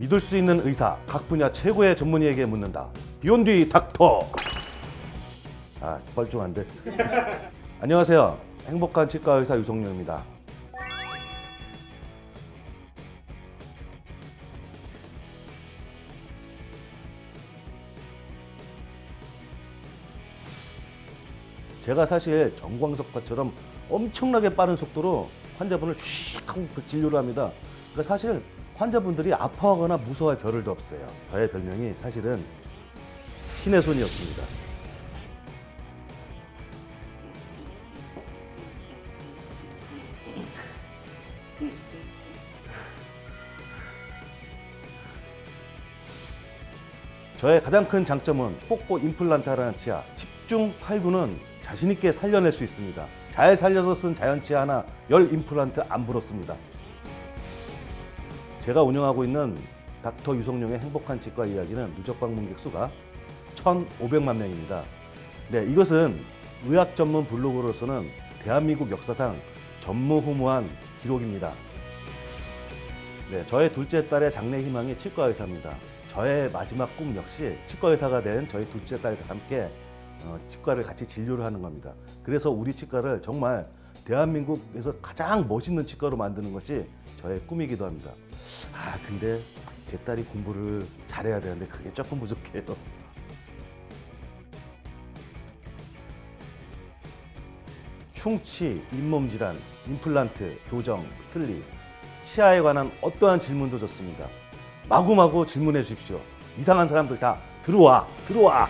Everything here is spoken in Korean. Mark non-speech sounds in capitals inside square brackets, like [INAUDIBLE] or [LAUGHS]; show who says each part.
Speaker 1: 믿을 수 있는 의사, 각 분야 최고의 전문의에게 묻는다. 비욘디 닥터. 아, 뻘쭘한데. [LAUGHS] 안녕하세요. 행복한 치과 의사 유성룡입니다. 제가 사실 정광석과처럼 엄청나게 빠른 속도로 환자분을 슉 하고 그 진료를 합니다. 그러니까 사실 환자분들이 아파하거나 무서워할 겨를도 없어요. 저의 별명이 사실은 신의 손이었습니다. 저의 가장 큰 장점은 꼭고 임플란트 하라는 치아 10중 8구는 자신있게 살려낼 수 있습니다 잘 살려서 쓴 자연치아 하나 열 임플란트 안 불었습니다 제가 운영하고 있는 닥터 유성룡의 행복한 치과 이야기는 누적 방문객 수가 1,500만 명입니다 네, 이것은 의학 전문 블로그로서는 대한민국 역사상 전무후무한 기록입니다 네, 저의 둘째 딸의 장래 희망이 치과 의사입니다. 저의 마지막 꿈 역시 치과 의사가 된 저희 둘째 딸과 함께 어, 치과를 같이 진료를 하는 겁니다. 그래서 우리 치과를 정말 대한민국에서 가장 멋있는 치과로 만드는 것이 저의 꿈이기도 합니다. 아, 근데 제 딸이 공부를 잘해야 되는데 그게 조금 부족해요. 충치, 잇몸 질환, 임플란트, 교정, 틀니, 치아에 관한 어떠한 질문도 좋습니다. 마구마구 질문해 주십시오. 이상한 사람들 다 들어와, 들어와.